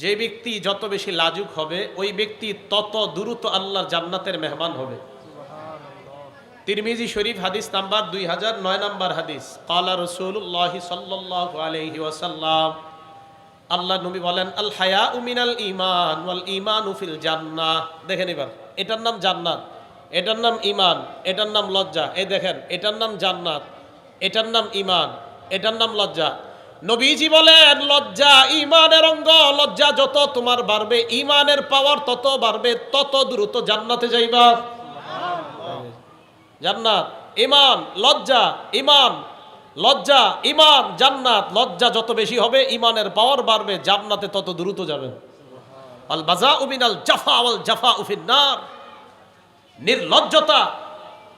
যে ব্যক্তি যত বেশি লাজুক হবে ওই ব্যক্তি তত দ্রুত আল্লাহর জান্নাতের মেহমান হবে। তিরমিজি শরীফ হাদিস নাম্বার দুই হাজার নয় নাম্বার হাদিস। কালা রসুল্লাহ সাল্লাহ আলহি ওয়াসাল্লাম। আল্লাহ নবী বলেন আল হায়া উমিনাল ইমান ওয়াল ইমান উফিল জান্নাহ। দেখেন এবার এটার নাম জান্নাত এটার নাম ইমান এটার নাম লজ্জা। এই দেখেন এটার নাম জান্নাত এটার নাম ইমান এটার নাম লজ্জা। নবীজি বলেন, লজ্জা ইমানের অঙ্গ, লজ্জা যত তোমার বাড়বে, ইমানের পাওয়ার তত বাড়বে, তত দ্রুত জান্নাতে যাইবা। জান্নাত, ইমান, লজ্জা ইমান লজ্জা, ইমান, জান্নাত, লজ্জা যত বেশি হবে, ইমানের পাওয়ার বাড়বে, জান্নাতে তত দ্রুত যাবে। আল বাজা উমিনাল জাফা আল জাফা উফিন্নার নির্লজ্জতা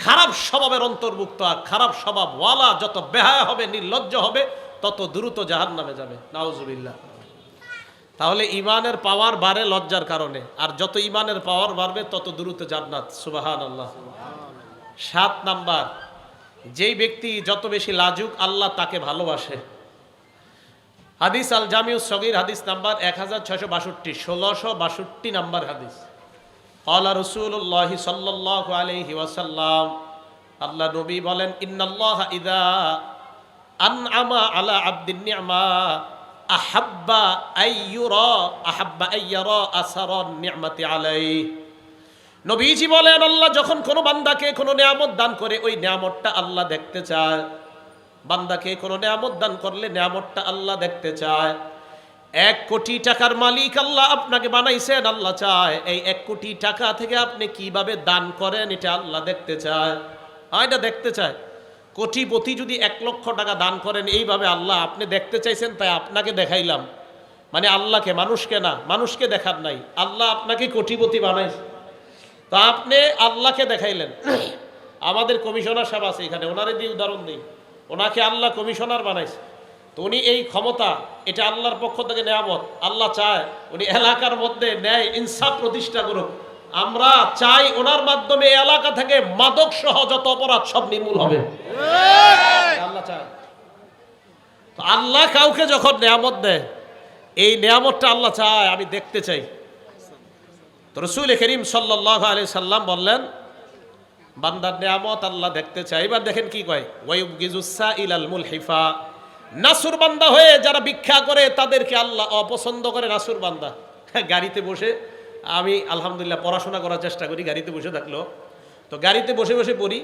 খারাপ স্বভাবের অন্তর্ভুক্ত, আর খারাপ স্বভাব ওয়ালা যত বেহায়া হবে, নির্লজ্জ হবে তত দ্রুত জাহান নামে যাবে। নাউজুবিল্লাহ। তাহলে ইমানের পাওয়ার বাড়ে লজ্জার কারণে। আর যত ইমানের পাওয়ার বাড়বে, তত দ্রুত জান্নাত। সুবাহান আল্লাহ সাত নাম্বার, যেই ব্যক্তি যত বেশি লাজুক, আল্লাহ তাকে ভালোবাসে। হাদিস আল জামিউ সগির হাদিস নাম্বার এক হাজার ছশো বাষট্টি, ষোলোশো বাষট্টি নাম্বার হাদিস। আল্লাহ রসুল্লাহ সাল্লাহ আলহি ওয়াসাল্লাম, আল্লাহ নবী বলেন, ইন্নাল্লাহ ইদা আন আমা আলা আব্দিন নি'মা আহাব্বা আইয়ুরা আহাব্বা আইয়ারা আসারন নি'মাতি আলাইহি। নবীজি বলেন, আল্লাহ যখন কোনো বান্দাকে কোনো নিয়ামত দান করে, ওই নিয়ামতটা আল্লাহ দেখতে চায়। বান্দাকে কোনো নিয়ামত দান করলে নিয়ামতটা আল্লাহ দেখতে চায়। এক কোটি টাকার মালিক আল্লাহ আপনাকে বানাইছেন, আল্লাহ চায়। এই এক কোটি টাকা থেকে আপনি কীভাবে দান করেন, এটা আল্লাহ দেখতে চায়। এটা দেখতে চায়। কোটিপতি যদি এক লক্ষ টাকা দান করেন, এইভাবে আল্লাহ আপনি দেখতে চাইছেন, তাই আপনাকে দেখাইলাম। মানে আল্লাহকে, মানুষকে না, মানুষকে দেখার নাই। আল্লাহ আপনাকে কোটিপতি বানাইছে। তা আপনি আল্লাহকে দেখাইলেন। আমাদের কমিশনার সাহেব আছে এখানে ওনারে দিয়ে উদাহরণ দিই। ওনাকে আল্লাহ কমিশনার বানাইছে। তো উনি এই ক্ষমতা, এটা আল্লাহর পক্ষ থেকে নেয়ামত। আল্লাহ চায়, উনি এলাকার মধ্যে ন্যায়, ইনসাফ প্রতিষ্ঠা করুক। আমরা চাই ওনার মাধ্যমে এলাকা থেকে মাদক সহ যত অপরাধ সব নির্মূল হবে। আল্লাহ চায়। আল্লাহ কাউকে যখন নেয়ামত দেয় এই নেয়ামতটা আল্লাহ চায় আমি দেখতে চাই। তো রসুল করিম সাল্লাহ আলি সাল্লাম বললেন বান্দার নিয়ামত আল্লাহ দেখতে চাই এবার দেখেন কি কয় ওয়াইব গিজুসা ইলাল মুলহিফা। নাসুর বান্দা হয়ে যারা ভিক্ষা করে তাদেরকে আল্লাহ অপছন্দ করে নাসুর বান্দা। গাড়িতে বসে আমি আলহামদুলিল্লাহ পড়াশোনা করার চেষ্টা করি, গাড়িতে বসে থাকল তো গাড়িতে বসে বসে পড়ি,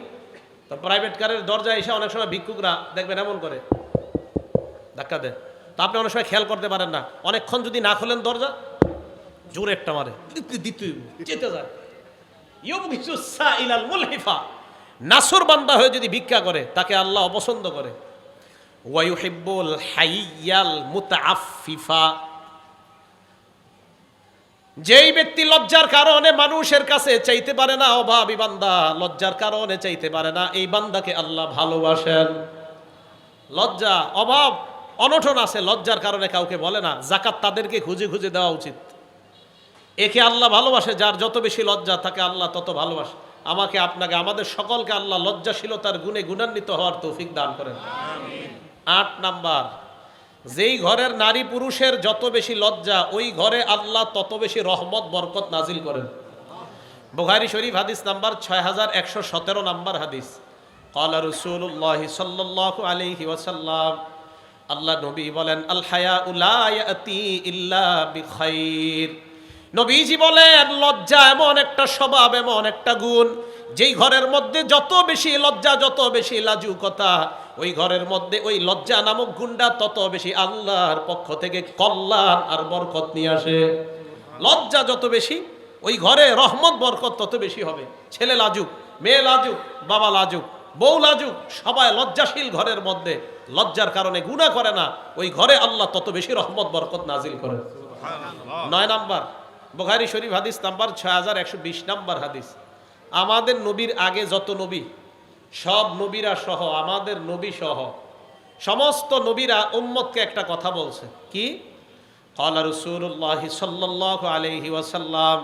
তো প্রাইভেট কারের দরজা এসে অনেক সময় ভিক্ষুকরা দেখবেন এমন করে, ধাক্কা দেয়। তো আপনি অনেক সময় খেয়াল করতে পারেন না, অনেকক্ষণ যদি না খোলেন দরজা, জোর একটা মারে। যেতে যায়। নাসর বান্দা হয়ে যদি ভিক্ষা করে, তাকে আল্লাহ অপছন্দ করে। ওয়ায়ুহিব্বুল হাইয়াল মুতাআফফিফা। যেই ব্যক্তি লজ্জার কারণে মানুষের কাছে চাইতে পারে না, অভাবী বান্দা, লজ্জার কারণে চাইতে পারে না, এই বান্দাকে আল্লাহ ভালোবাসেন। লজ্জা, অভাব অনঠন আছে, লজ্জার কারণে কাউকে বলে না জাকাত তাদেরকে খুঁজে খুঁজে দেওয়া উচিত। একে আল্লাহ ভালোবাসে, যার যত বেশি লজ্জা, তাকে আল্লাহ তত ভালোবাসে। আমাকে, আপনাকে, আমাদের সকলকে আল্লাহ লজ্জাশীলতার গুণে গুণান্বিত হওয়ার তৌফিক দান করেন। আট নাম্বার যেই ঘরের নারী পুরুষের যত বেশি লজ্জা, ওই ঘরে আল্লাহ তত বেশি রহমত, বরকত নাজিল করেন। বুখারি শরীফ হাদিস নাম্বার ছয় হাজার একশো সতেরো নাম্বার হাদিস। কলা রসুল্লাহ সাল্লাহ আলি ওসাল্লাম আল্লাহ নবী বলেন, আল্হায়া উলায়াতি ইল্লা বিখাইর। নবীজি বলেন, লজ্জা এমন একটা স্বভাব, এমন একটা গুণ যেই ঘরের মধ্যে যত বেশি লজ্জা যত বেশি লাজুকতা ওই ঘরের মধ্যে ওই লজ্জা নামক গুন্ডা তত বেশি আল্লাহর পক্ষ থেকে কল্যাণ আর বরকত নিয়ে আসে। লজ্জা যত বেশি ওই ঘরে রহমত বরকত তত বেশি হবে। ছেলে লাজুক মেয়ে লাজুক বাবা লাজুক বউ লাজুক সবাই লজ্জাশীল ঘরের মধ্যে। লজ্জার কারণে গুণা করে না ওই ঘরে আল্লাহ তত বেশি রহমত বরকত নাজিল করে নয় নাম্বার বুখারি শরীফ হাদিস নাম্বার ছয় হাজার একশো বিশ নাম্বার হাদিস। আমাদের নবীর আগে যত নবী সব নবীরা সহ আমাদের নবী সহ সমস্ত নবীরা উম্মতকে একটা কথা বলছে কি قال رسول الله صلى الله عليه وسلم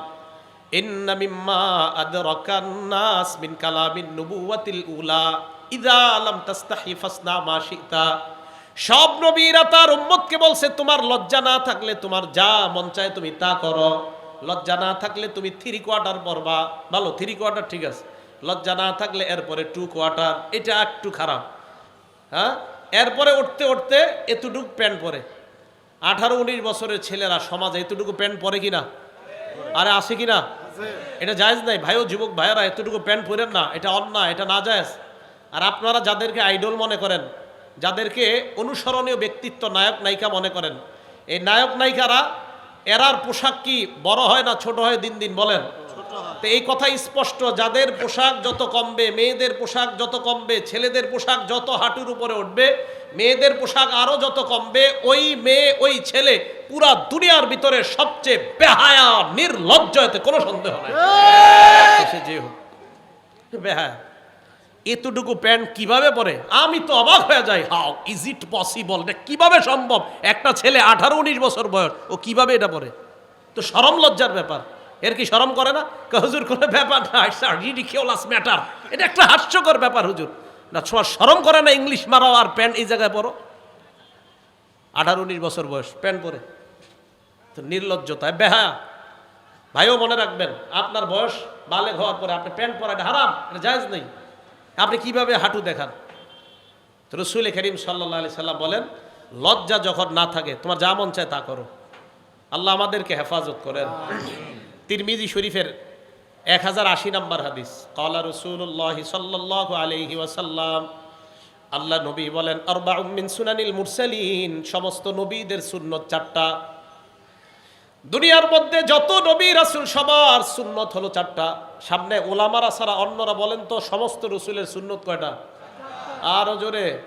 إن مما أدرك الناس من كلام النبوة الأولى إذا لم تستحي فاصنع ما شئت সব নবীরা তার উম্মতকে বলছে তোমার লজ্জা না থাকলে তোমার যা মন চায় তুমি তা করো লজ্জা না থাকলে তুমি থ্রি কোয়ার্টার পরবা ভালো থ্রি কোয়ার্টার ঠিক আছে। লজ্জা না থাকলে এরপরে টু কোয়ার্টার এটা একটু খারাপ। হ্যাঁ? এরপরে উঠতে উঠতে এতটুকু প্যান্ট পরে আঠারো, উনিশ বছরের ছেলেরা সমাজে এতটুকু প্যান্ট পরে কিনা? আরে আসে কিনা? এটা জায়েজ নাই। ভাইও, যুবক ভাইয়েরা এতটুকু প্যান্ট পরেন না। এটা অন্যায়, এটা না জায়েজ। আর আপনারা যাদেরকে আইডল মনে করেন, যাদেরকে অনুসরণীয় ব্যক্তিত্ব নায়ক নায়িকা মনে করেন, এই নায়ক নায়িকারা এরার পোশাক কি বড় হয় না ছোট হয় দিন দিন বলেন? তো এই কথা স্পষ্ট যাদের পোশাক যত কমবে মেয়েদের পোশাক যত কমবে ছেলেদের পোশাক যত হাঁটুর উপরে উঠবে মেয়েদের পোশাক আরও যত কমবে ওই মেয়ে ওই ছেলে পুরা দুনিয়ার ভিতরে সবচেয়ে বেহায়া নির্লজ্জ এতে কোনো সন্দেহ নাই। সে যে হোক বেহায়া। এতটুকু প্যান্ট কীভাবে পরে? আমি তো অবাক হয়ে যাই। হাউ ইজ ইট পসিবল এটা কীভাবে সম্ভব? একটা ছেলে আঠারো, উনিশ বছর বয়স, ও কীভাবে এটা পরে? তো সরম লজ্জার ব্যাপার। এর কি সরম করে না? হুজুর, কোনো ব্যাপার না। রিডিকিউলাস ম্যাটার এটা একটা হাস্যকর ব্যাপার, হুজুর। না, ছোঁয়া সরম করে না ইংলিশ মারাও আর প্যান্ট এই জায়গায় পরো? আঠারো, উনিশ বছর বয়স, প্যান্ট পরে। তো নির্লজ্জতায় বেহায়া ভাইও মনে রাখবেন, আপনার বয়স বালেগ হওয়ার পরে আপনি প্যান্ট পরা এটা হারাম, এটা জায়েজ নেই। আপনি কীভাবে হাঁটু দেখান? রসুল করিম সাল্লা সাল্লাম বলেন, লজ্জা যখন না থাকে, তোমার যা মন চায় তা করো। আল্লাহ আমাদেরকে হেফাজত করেন। তিরমিজি শরীফের এক হাজার আশি নম্বর হাদিস, কলা রসুল্লাহ সাল্লাহ আলহি ওয়াসাল্লাম আল্লাহ নবী বলেন সুনানিল মুরসালিন সমস্ত নবীদের সুন্নত চারটা। দুনিয়ার মধ্যে যত নবী রাসুল সবার সুন্নত হলো চারটা। সামনে ওলামারা ছাড়া অন্যরা বলেন তো সমস্ত রসুলের সুন্নত কয়টা? আরও জোরে।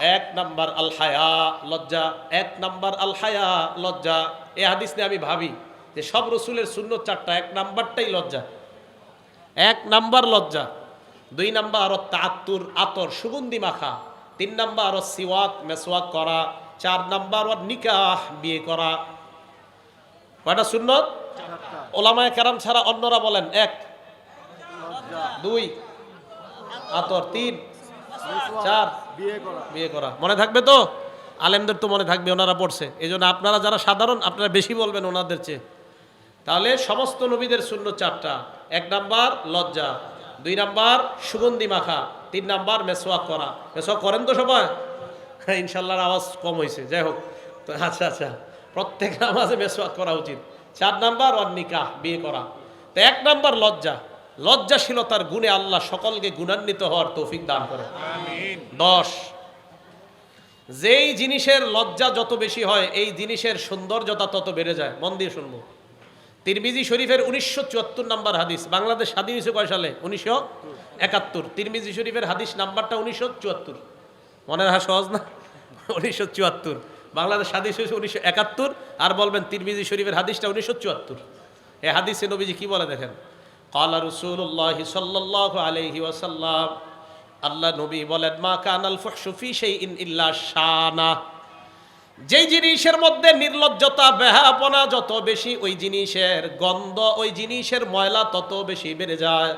এক নাম্বার আল হায়া লজ্জা। এক নাম্বার আল হায়া লজ্জা। এ হাদিস নিয়ে আমি ভাবি যে সব রসুলের সুন্নত চারটা, এক নাম্বারটাই লজ্জা। এক নাম্বার লজ্জা। দুই নাম্বার আরও তাত্তুর আতর, সুগন্ধি মাখা। তিন নাম্বার আরও সিওয়াক, মেসওয়াক করা। চার নাম্বার নিকাহ বিয়ে করা। কয়টা সুন্নত? ওলামায় কারাম ছাড়া অন্যরা বলেন এক, দুই, আতর, তিন, চার, বিয়ে করা। মনে থাকবে তো? আলেমদের তো মনে থাকবে, ওনারা পড়ছে। এই জন্য আপনারা যারা সাধারণ, আপনারা বেশি বলবেন ওনাদের চেয়ে। তাহলে সমস্ত নবীদের শূন্য চারটা। এক নাম্বার লজ্জা, দুই নাম্বার সুগন্ধি মাখা, তিন নাম্বার মেসোয়াক করা। মেসোয়াক করেন তো সবাই? ইনশাল্লাহর আওয়াজ কম হয়েছে যাই হোক। তো আচ্ছা আচ্ছা। প্রত্যেক নামাজে মেসোয়াক করা উচিত। চার নাম্বার ওয়ান নিকাহ বিয়ে করা। তো এক নাম্বার লজ্জা। লজ্জাশীলতার গুণে আল্লাহ সকলকে গুণান্বিত হওয়ার তৌফিক দান করে দশ যেই জিনিসের লজ্জা যত বেশি হয় এই জিনিসের সৌন্দর্যতা তত বেড়ে যায়। মন দিয়ে শুনব। তিরমিজি শরীফের উনিশশো চুয়াত্তর নাম্বার হাদিস। বাংলাদেশ স্বাধীন হয়েছে কয় সালে? উনিশশো একাত্তর। তিরমিজি শরীফের হাদিস নাম্বারটা উনিশশো চুয়াত্তর। মনে রাখা সহজ না? উনিশশো চুয়াত্তর। বাংলাদেশ হাদিস হয়েছে উনিশশো একাত্তর, আর বলবেন তিরমিজি শরীফের হাদিসটা উনিশশো চুয়াত্তর। এ হাদিসে নবীজি কি বলে দেখেন? কালা রসুল্লাহ সাল্লাহ আলহি ওয়াসাল্লাম। আল্লাহ নবী বলেন, মা কানাল ফুহসুফি সেই ইন ইল্লা শানা। যেই জিনিসের মধ্যে নির্লজ্জতা বেহাপনা যত বেশি, ওই জিনিসের গন্ধ, ওই জিনিসের ময়লা তত বেশি বেড়ে যায়।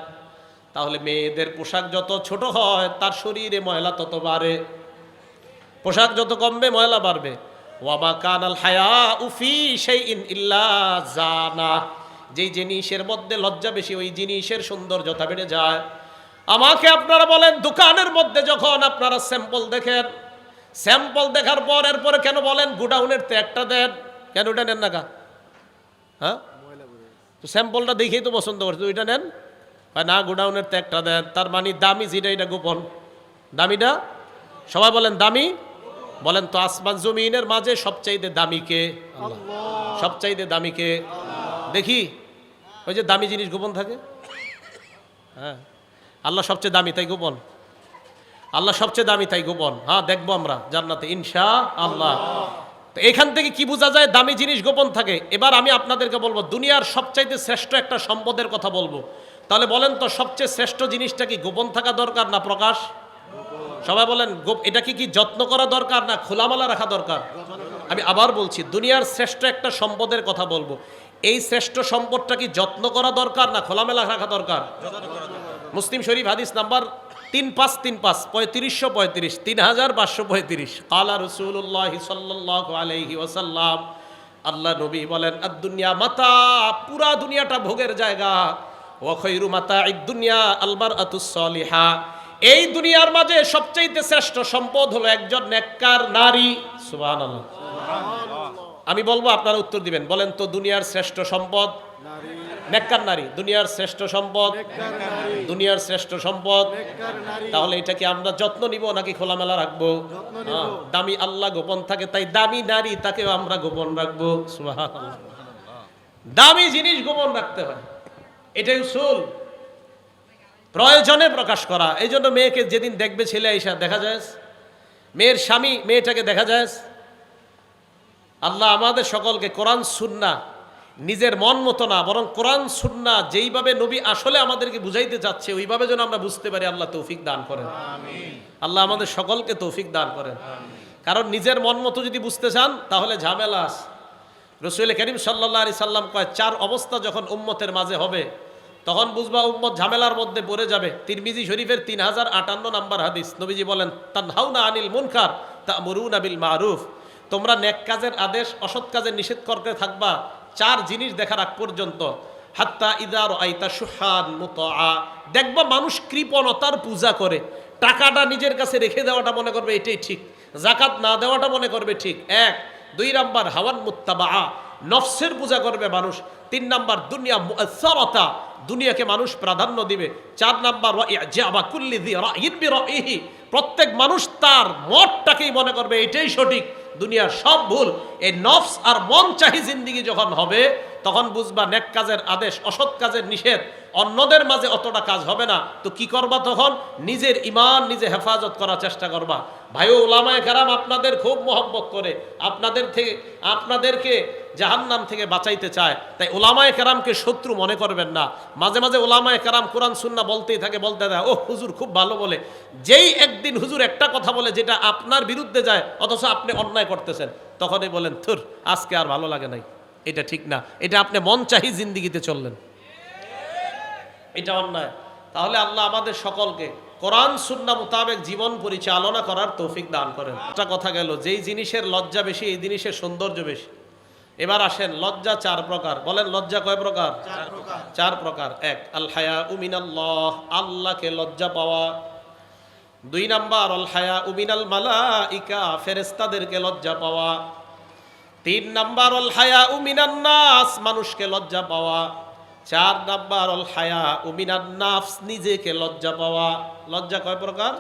তাহলে মেয়েদের পোশাক যত ছোট হয়, তার শরীরে ময়লা তত বাড়ে। পোশাক যত কমবে, ময়লা বাড়বে। ওয়ামা কানাল হায়া উফি সেই ইন ইল্লা জানা। যেই জিনিসের মধ্যে লজ্জা বেশি, ওই জিনিসের সৌন্দর্যতা বেড়ে যায়। আমাকে আপনারা বলেন, দোকানের মধ্যে যখন আপনারা স্যাম্পল দেখেন, স্যাম্পল দেখার পর এরপরে কেন বলেন, গোডাউনের ত্যাগটা দেন কেন ওটা নেন না কা হ্যাঁ? তো স্যাম্পলটা দেখেই তো পছন্দ করছে, তো ওইটা নেন। না, গোডাউনের ত্যাগটা দেন। তার মানে দামি যেটা, এটা গোপন। দামিটা? সবাই বলেন, দামি? বলেন তো আসমান জমিনের মাঝে সবচাইতে দামি কে। সবচাইতে দামি কে? দেখি। ওই যে দামি জিনিস গোপন থাকে? হ্যাঁ। আল্লাহ সবচেয়ে দামি তাই গোপন? আল্লাহ সবচেয়ে দামি তাই গোপন? হ্যাঁ দেখব আমরা জান্নাতে ইনশা আল্লাহ। তো এখান থেকে কি বোঝা যায় দামি জিনিস গোপন থাকে? এবার আমি আপনাদেরকে বলব দুনিয়ার সবচাইতে শ্রেষ্ঠ একটা সম্পদের কথা বলব। তাহলে বলেন তো সবচেয়ে শ্রেষ্ঠ জিনিসটা কি গোপন থাকা দরকার না প্রকাশ? সবাই বলেন, গোপ, এটা কি যত্ন করা দরকার না খোলামালা রাখা দরকার? আমি আবার বলছি, দুনিয়ার শ্রেষ্ঠ একটা সম্পদের কথা বলব। এই শ্রেষ্ঠ সম্পদটা কি যত্ন করা দরকার না খোলামেলা রাখা দরকার? মুসলিম শরীফ হাদিস নাম্বার তিন পাঁচ তিন পাঁচ, পঁয়ত্রিশশো পঁয়ত্রিশ, তিন হাজার পাঁচশো পঁয়ত্রিশ। আল্লাহ রসুল্লাহ সাল্লাহ আলহি ওসাল্লাম আল্লাহ নবী বলেন দুনিয়া মাতা, পুরা দুনিয়াটা ভোগের জায়গা। ও খৈরু মাতা দুনিয়া আলবার আতুসলিহা এই দুনিয়ার মাঝে সবচাইতে শ্রেষ্ঠ সম্পদ হলো একজন নেককার নারী। সুবাহ আমি বলব আপনারা উত্তর দিবেন। বলেন তো দুনিয়ার শ্রেষ্ঠ সম্পদ? নেককার নারী। দুনিয়ার শ্রেষ্ঠ সম্পদ? দুনিয়ার শ্রেষ্ঠ সম্পদ? তাহলে এটা কি আমরা যত্ন নিব নাকি খোলামেলা রাখব? হ্যাঁ, দামি আল্লাহ গোপন থাকে তাই দামি নারী তাকেও আমরা গোপন রাখব। দামি জিনিস গোপন রাখতে হয়। এটাই উসুল। প্রয়োজনে প্রকাশ করা। এই জন্য মেয়েকে যেদিন দেখবে ছেলে আইসা দেখা যায়? মেয়ের স্বামী মেয়েটাকে দেখা যায়? আল্লাহ আমাদের সকলকে কোরআন সুন্না নিজের মন মতো না বরং কোরআন সুন্না যেইভাবে নবী আসলে আমাদেরকে বুঝাইতে চাচ্ছে ওইভাবে যেন আমরা বুঝতে পারি আল্লাহ তৌফিক দান করেন। আল্লাহ আমাদের সকলকে তৌফিক দান করেন। কারণ নিজের মন মতো যদি বুঝতে চান তাহলে ঝামেলা আছে। রসুল করিম সাল্লাহ আলি সাল্লাম কয় চার অবস্থা যখন উম্মতের মাঝে হবে তখন বুঝবা উম্মত ঝামেলার মধ্যে পড়ে যাবে। তিরমিজি শরীফের তিন হাজার আটান্ন নাম্বার হাদিস। নবীজি বলেন, তানহাউনা আনিল মুনকার তা মরুন আবিল মারুফ। তোমরা নেক কাজের আদেশ, অসৎ কাজে নিষেধ করতে থাকবা চার জিনিস দেখার আগ পর্যন্ত। হাত্তা ইদার আইতা সুহান মুতআ। দেখবা মানুষ কৃপণতার পূজা করে। টাকাটা নিজের কাছে রেখে দেওয়াটা মনে করবে এটাই ঠিক। জাকাত না দেওয়াটা মনে করবে ঠিক। এক, দুই নাম্বার, হাওয়ান মুত্তাবা নফসের পূজা করবে মানুষ। তিন নাম্বার, দুনিয়া দুনিয়াকে মানুষ প্রাধান্য দিবে। চার নাম্বার প্রত্যেক মানুষ তার মতটাকেই মনে করবে, এটাই সঠিক। দুনিয়ার সব ভুল। এই নফস আর মন চাহি জিন্দিগি যখন হবে তখন বুঝবা নেক কাজের আদেশ, অসৎ কাজের নিষেধ। অন্যদের মাঝে অতটা কাজ হবে না। তো কি করবা তখন? নিজের ইমান নিজে হেফাজত করার চেষ্টা করবা। ভাইও ওলামায় কারাম, আপনাদের খুব মহব্বত করে, আপনাদের থেকে, আপনাদেরকে জাহান্নাম থেকে বাঁচাইতে চায়। তাই ওলামায় কারামকে শত্রু মনে করবেন না। মাঝে মাঝে ওলামায় কারাম কোরআন, সুন্না বলতেই থাকে, বলতে দেয় ও হুজুর খুব ভালো বলে। যেই একদিন হুজুর একটা কথা বলে, যেটা আপনার বিরুদ্ধে যায়, অথচ আপনি অন্যায় করতেছেন, তখনই বলেন, থুর, আজকে আর ভালো লাগে নাই। এটা ঠিক না। এটা আপনি মন চাহি জিন্দিগিতে চললেন। এটা অন্যায়। তাহলে আল্লাহ আমাদের সকলকে কোরআন সুন্না মোতাবেক জীবন পরিচালনা করার তৌফিক দান করেন। একটা কথা গেল যেই জিনিসের লজ্জা বেশি এই জিনিসের সৌন্দর্য বেশি। এবার আসেন লজ্জা চার প্রকার। বলেন লজ্জা কয় প্রকার? চার প্রকার। এক আল হায়া উমিনাল্লাহ আল্লাহকে লজ্জা পাওয়া। দুই নাম্বার অল হায়া উমিনাল মালা ইকা ফেরেস্তাদেরকে লজ্জা পাওয়া। তিন নাম্বার অল হায়া উমিনান্নাস মানুষকে লজ্জা পাওয়া। চার নাম্বার অল হায়া উমিনান্নাফস নিজেকে লজ্জা পাওয়া। লজ্জা কয় প্রকার?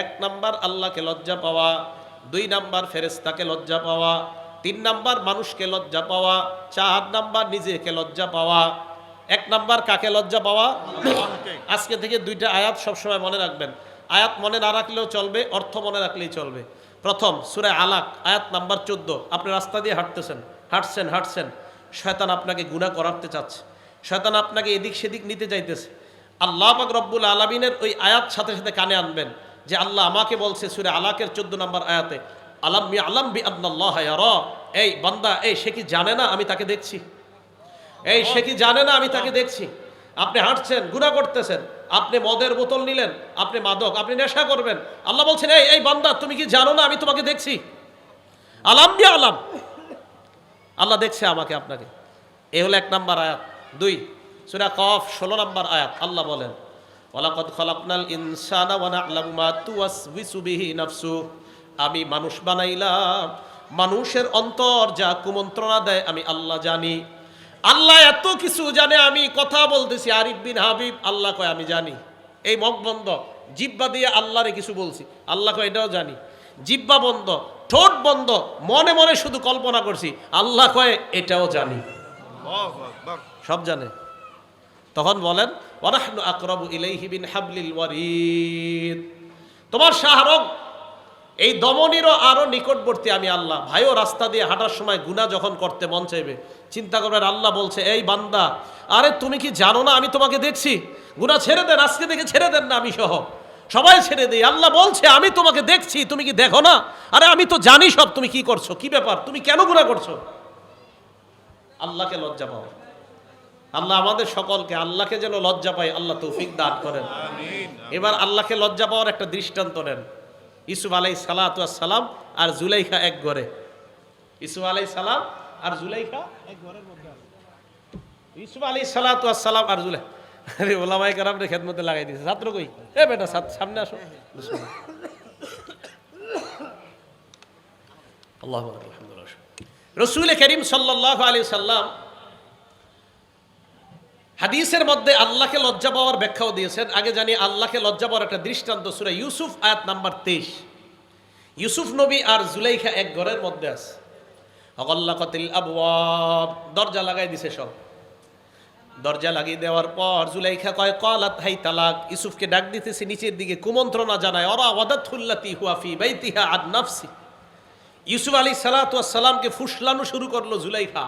এক নাম্বার আল্লাহকে লজ্জা পাওয়া। দুই নাম্বার ফেরেস্তাকে লজ্জা পাওয়া। তিন নাম্বার মানুষকে লজ্জা পাওয়া। চার নাম্বার নিজেকে লজ্জা পাওয়া। এক নাম্বার কাকে লজ্জা পাওয়া? আজকে থেকে দুইটা আয়াত সবসময় মনে রাখবেন। আয়াত মনে না রাখলেও চলবে অর্থ মনে রাখলেই চলবে। প্রথম সুরে আলাক, আয়াত নাম্বার চোদ্দ। আপনি রাস্তা দিয়ে হাঁটতেছেন, হাঁটছেন হাঁটছেন। শয়তান আপনাকে গুণা করাতে চাচ্ছে। শয়তান আপনাকে এদিক সেদিক নিতে চাইতেছে। আল্লাহ পাক রব্বুল আলমিনের ওই আয়াত সাথে সাথে কানে আনবেন যে আল্লাহ আমাকে বলছে সুরে আলাকের চোদ্দ নম্বর আয়াতে, আলাম মি আলাম বি আদনাল্লাহ র এই বান্দা, এই সে কি জানে না আমি তাকে দেখছি? এই সে কি জানে না আমি তাকে দেখছি? আপনি হাঁটছেন গুণা করতেছেন। আপনি মদের বোতল নিলেন, আপনি মাদক, আপনি নেশা করবেন। আল্লাহ বলছেন, এই এই বান্দা, তুমি কি জানো না আমি তোমাকে দেখছি? আলাম বি আলাম। আল্লাহ দেখছে আমাকে, আপনাকে। এ হলো এক নাম্বার আয়াত। দুই, সুরা কফ, ষোলো নাম্বার আয়াত। আল্লাহ বলেন, ওয়ালাকদ খলাকনাল ইনসানা ওয়া না'লামু মা তুওয়াসবিসু বিহি নাফসু আমি মানুষ বানাইলাম, মানুষের অন্তর যা কুমন্ত্রণা দেয়, আমি আল্লাহ জানি। আল্লাহ এত কিছু জানে আমি কথা বলতেছি। আরিফ বিন হাবিব আল্লাহ কয় আমি জানি। এই মগ বন্ধ জিব্বা দিয়ে আল্লাহরে কিছু বলছি। আল্লাহ কয় এটাও জানি। জিব্বা বন্ধ ঠোঁট বন্ধ মনে মনে শুধু কল্পনা করছি। আল্লাহ কয় এটাও জানি। সব জানে। তখন বলেন আকরাবু ইলাইহি বিন হাবলিল ওয়ারিদ। তোমার শাহরগ এই দমনিরও আরও নিকটবর্তী আমি আল্লাহ। ভাইও রাস্তা দিয়ে হাঁটার সময় গুনাহ যখন করতে মন চাইবে চিন্তা করবেন আল্লাহ বলছে এই বান্দা আরে তুমি কি জানো না আমি তোমাকে দেখছি? গুনাহ ছেড়ে দেন আজকে থেকে ছেড়ে দেন না আমি সহ। সবাই ছেড়ে দিই। আল্লাহ বলছে আমি তোমাকে দেখছি তুমি কি দেখো না? আরে আমি তো জানি সব তুমি কি করছ? কি ব্যাপার? তুমি কেন গুনাহ করছ? আল্লাহকে লজ্জা পাও। আল্লাহ আমাদের সকলকে আল্লাহকে যেন লজ্জা পাই আল্লাহ তৌফিক দান করেন। এবার আল্লাহকে লজ্জা পাওয়ার একটা দৃষ্টান্ত নেন। ইসুফ আলাই সালাম আর জুলাইখা এক ঘরে। ইসুফ আলাই সালাম আর জুলাইখা এক ঘরের মধ্যে। ইসুফ আলাই সালাম আর জুলাই আরে ওলামাই কারাম রে খেদমতে লাগাই দিয়েছে ছাত্র কই? এ বেটা সামনে আসো। আল্লাহ রসুল করিম সাল্লাহ আলী সাল্লাম হাদিসের মধ্যে আল্লাহকে লজ্জা পাওয়ার ব্যাখ্যাও দিয়েছেন। আগে জানি আল্লাহকে লজ্জা পাওয়ার একটা দৃষ্টান্ত সুরা ইউসুফ, আয়াত নাম্বার তেইশ। ইউসুফ নবী আর জুলাইখা এক ঘরের মধ্যে আছে। অগল্লাকতিল আবওয়াব, দরজা লাগাই দিছে সব। দরজা লাগিয়ে দেওয়ার পর জুলাইখা কয়, কলাত হাই তালাক। ইউসুফকে ডাক দিতেছে, নিচের দিকে কুমন্ত্রণা জানায় ওরা ওয়াদাতুল্লাতি হুয়াফি বাইতিহা আদ নাফসি। ইউসুফ আলী সালাতামকে ফুসলানো শুরু করল জুলাইখা।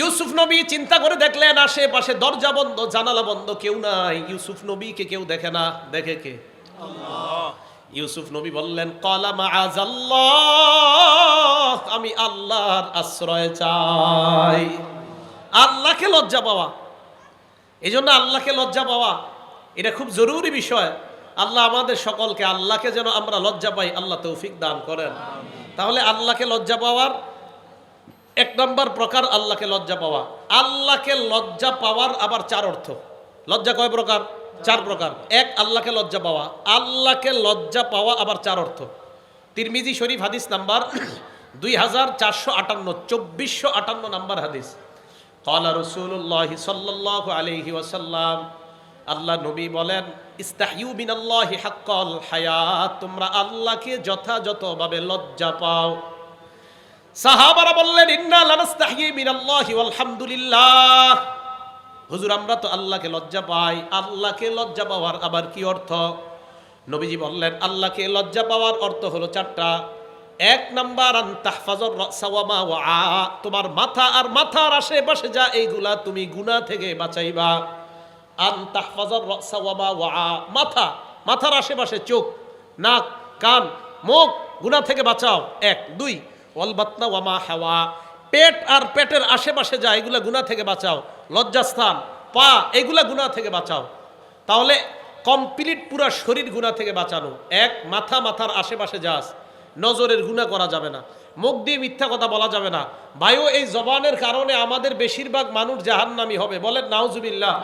ইউসুফ নবী চিন্তা করে দেখলেন আশেপাশে দরজা বন্ধ জানালা বন্ধ কেউ নাই। ইউসুফ নবীকে কেউ দেখে না দেখে কে? ইউসুফ নবী বললেন কলা মাআজাল্লাহ আমি আল্লাহর আশ্রয় চাই। আল্লাহকে লজ্জা পাওয়া। এই জন্য আল্লাহকে লজ্জা পাওয়া এটা খুব জরুরি বিষয়। আল্লাহ আমাদের সকলকে আল্লাহকে যেন আমরা লজ্জা পাই আল্লাহ তৌফিক দান করেন। তাহলে আল্লাহকে লজ্জা পাওয়ার এক নম্বর প্রকার আল্লাহকে লজ্জা পাওয়া। আল্লাহকে লজ্জা পাওয়ার আবার চার অর্থ। লজ্জা কয় প্রকার? চার প্রকার। এক, আল্লাহকে লজ্জা পাওয়া। আল্লাহকে লজ্জা পাওয়া আবার চার অর্থ। তিরমিজি শরীফ হাদিস নাম্বার দুই হাজার চারশো আটান্ন, চব্বিশশো আটান্ন নাম্বার হাদিস। কলা রসুল্লাহ সাল্লাহ আলহি ওয়াসাল্লাম, আল্লাহ নবী বলেন ইস্তাহিউ বিনাল্লাহি হাক্কল হায়াত, তোমরা আল্লাহকে যথাযথভাবে লজ্জা পাও। সাহাবারা বললেন, ইন্না লানাস্তাহি মিনাল্লাহি আলহামদুলিল্লাহ হুজুর, আমরা তো আল্লাহকে লজ্জা পাই। আল্লাহকে লজ্জা পাওয়ার আবার কি অর্থ? নবীজি বললেন, আল্লাহকে লজ্জা পাওয়ার অর্থ হলো চারটা। এক নাম্বার তোমার মাথা আর মাথার আশেপাশে যা এইগুলা, তুমি গুনাহ থেকে বাঁচাইবা। আন তাহফাজর মাথা, মাথার আশেপাশে চোখ, নাক, কান, মুখ, গুনাহ থেকে বাঁচাও। এক, দুই ওয়ালবাতনা ওয়ামা হাওয়া। পেট আর পেটের আশেপাশে যা এগুলা গুণা থেকে বাঁচাও। লজ্জাস্থান পা এগুলা গুণা থেকে বাঁচাও। তাহলে কমপ্লিট পুরা শরীর গুণা থেকে বাঁচানো। এক মাথা মাথার আশেপাশে যাস নজরের গুণা করা যাবে না। মুখ দিয়ে মিথ্যা কথা বলা যাবে না। বায়ু এই জবানের কারণে আমাদের বেশিরভাগ মানুষ জাহান্নামি হবে। বলেন নাউজুবিল্লাহ।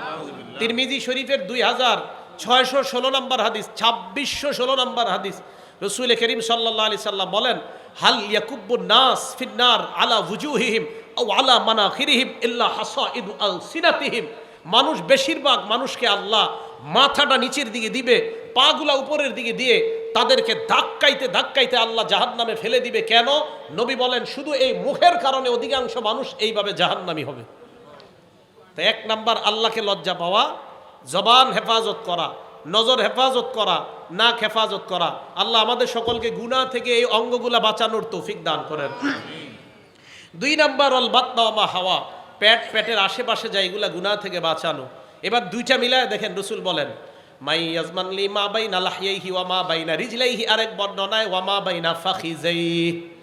তিরমিজি শরীফের দুই হাজার ছয়শো ষোলো নম্বর হাদিস ছাব্বিশশো ষোলো নম্বর হাদিস। রসুল করিম সাল্লাহ আলি সাল্লাম বলেন, হাল ইয়াকুব্বু নাস ফিন্নার আলা ওয়ুজুহিহিম আও আলা মানাখিরিহিম ইল্লা হাসা ইদু আল সিনাতিহিম মানুষ বেশিরভাগ মানুষকে আল্লাহ মাথাটা নিচের দিকে দিবে, পাগুলা উপরের দিকে দিয়ে তাদেরকে ধাক্কাইতে ধাক্কাইতে আল্লাহ জাহান্নামে ফেলে দিবে। কেন? নবী বলেন, শুধু এই মুখের কারণে অধিকাংশ মানুষ এইভাবে জাহান্নামী হবে। তো এক নাম্বার আল্লাহকে লজ্জা পাওয়া, জবান হেফাজত করা, নজর হেফাজত করা নাক খেফাজত করা। আল্লাহ আমাদের সকলকে গুণা থেকে এই অঙ্গগুলা বাঁচানোর তৌফিক দান করেন। দুই নাম্বার অল বাতা হাওয়া। প্যাট প্যাটের আশেপাশে যা এগুলা গুণা থেকে বাঁচানো। এবার দুইটা মিলায় দেখেন রসুল বলেন, মাই ইয়াজমানলি মা বাইনা লাহিয়াইহি ওয়া মা বাইনা রিজলাইহি। আরেক বর্ণনায়, ওয়া মা বাইনা ফাখিজাইহি।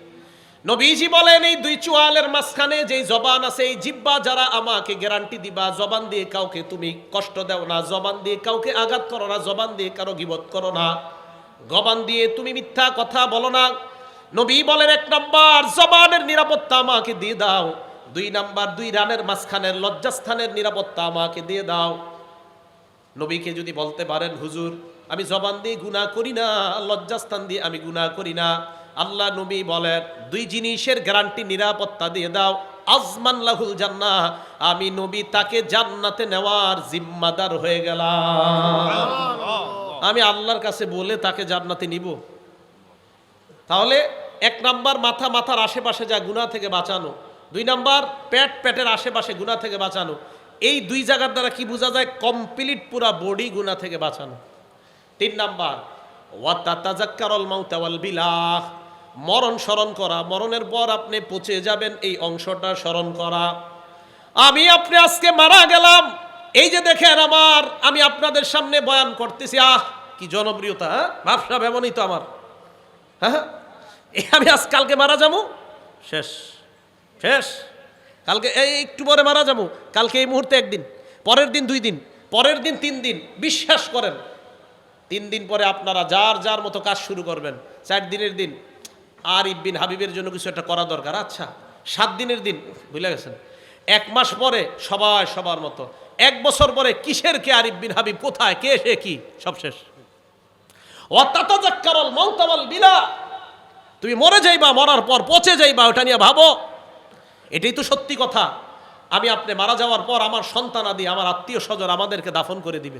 নবীজি বলেন, এই দুই চুয়ালের মাঝখানে যেই জবান আছে, এই জিব্বা যারা আমাকে গ্যারান্টি দিবা, জবান দিয়ে কাউকে তুমি কষ্ট দাও না, জবান দিয়ে কাউকে আঘাত করো না, জবান দিয়ে কারও গিবত করো না। গবান দিয়ে তুমি মিথ্যা কথা বলো না। নবী বলেন, এক নম্বর, জবানের নিরাপত্তা আমাকে দিয়ে দাও। দুই নাম্বার, দুই রানের মাঝখানের লজ্জাস্থানের নিরাপত্তা আমাকে দিয়ে দাও। নবীকে যদি বলতে পারেন, হুজুর, আমি জবান দিয়ে গুণা করি না, লজ্জাস্থান দিয়ে আমি গুণা করি না। আল্লাহ নবী বলেন দুই জিনিসের গ্যারান্টি নিরাপত্তা দিয়ে দাও আজমান লাহুল জান্না আমি নবী তাকে জান্নাতে নেওয়ার জিম্মাদার হয়ে গেলাম। আমি আল্লাহর কাছে বলে তাকে জান্নাতে নিব। তাহলে এক নাম্বার মাথা মাথার আশেপাশে যা গুণা থেকে বাঁচানো দুই নাম্বার পেট পেটের আশেপাশে গুণা থেকে বাঁচানো এই দুই জায়গার দ্বারা কি বোঝা যায়? কমপ্লিট পুরা বডি গুণা থেকে বাঁচানো। তিন নাম্বার ওয়াতাতাজাক্কারল মাউতাওয়াল বিলাহ। মরণ স্মরণ করা, মরণের পর আপনি পচে যাবেন, এই অংশটা স্মরণ করা। আমি আপনি আজকে মারা গেলাম। এই যে দেখেন আমার, আমি আপনাদের সামনে বয়ান করতেছি। আহ, কি জনপ্রিয়তা হ্যাঁ? ভাবসাব এমনই তো আমার। হ্যাঁ? আমি আজকালকে মারা যাব? শেষ শেষ। কালকে, এই একটু পরে মারা যাব। কালকে এই মুহূর্তে একদিন, পরের দিন দুই দিন, পরের দিন তিন দিন, বিশ্বাস করেন। তিন দিন পরে আপনারা যার যার মতো কাজ শুরু করবেন, চার দিনের দিন। আর ইব্বিন হাবিবের জন্য কিছু একটা করা দরকার। আচ্ছা সাত দিনের দিন ভুলে গেছেন। এক মাস পরে সবাই সবার মতো। এক বছর পরে কিসের কে আরিফ বিন হাবিব? কোথায়? কে, সে, কি? সব শেষ। বিলা। তুমি মরে যাইবা, মরার পর পচে যাইবা, ওটা নিয়ে ভাবো। এটাই তো সত্যি কথা। আমি আপনি মারা যাওয়ার পর আমার সন্তান আদি আমার আত্মীয় স্বজন আমাদেরকে দাফন করে দিবে।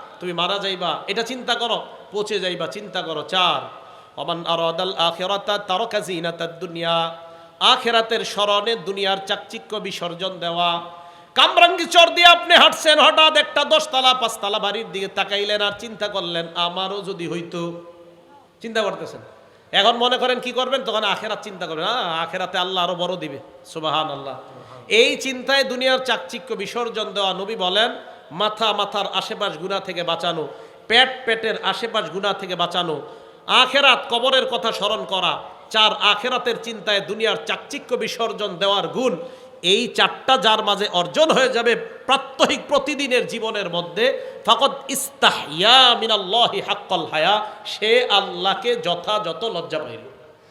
তুমি মারা যাইবা, এটা চিন্তা করো, পচে যাইবা, চিন্তা করো। চার অমান আরাদাল আখিরাতা তারাকা জিনাতাদ দুনিয়া, আখেরাতের স্মরণে দুনিয়ার চাকচিক্য বিসর্জন দেওয়া। কামরাঙ্গি চর দিয়ে আপনি হাঁটছেন, হঠাৎ একটা দশতলা, পাঁচতলা বাড়ির দিকে তাকাইলেন আর চিন্তা করলেন, আমারও যদি হইতো। চিন্তা করতেছেন? এখন মনে করেন কি করবেন? তখন আখেরাত চিন্তা করবেন হ্যাঁ আখেরাতে আল্লাহ আরও বড় দিবে। সুবাহান আল্লাহ এই চিন্তায় দুনিয়ার চাকচিক্য বিসর্জন দেওয়া নবী বলেন মাথা মাথার আশেপাশ গুণা থেকে বাঁচানো, পেট পেটের আশেপাশ গুণা থেকে বাঁচানো, আখেরাত কবরের কথা স্মরণ করা, চার আখেরাতের চিন্তায় দুনিয়ার চাকচিক্য বিসর্জন দেওয়ার গুণ, এই চারটা যার মাঝে অর্জন হয়ে যাবে প্রাত্যহিক প্রতিদিনের জীবনের মধ্যে ফকত ইস্তাহিয়া মিনাল্লাহি হাক্কল হায়া, সে আল্লাহকে যথাযথ লজ্জা পাইল।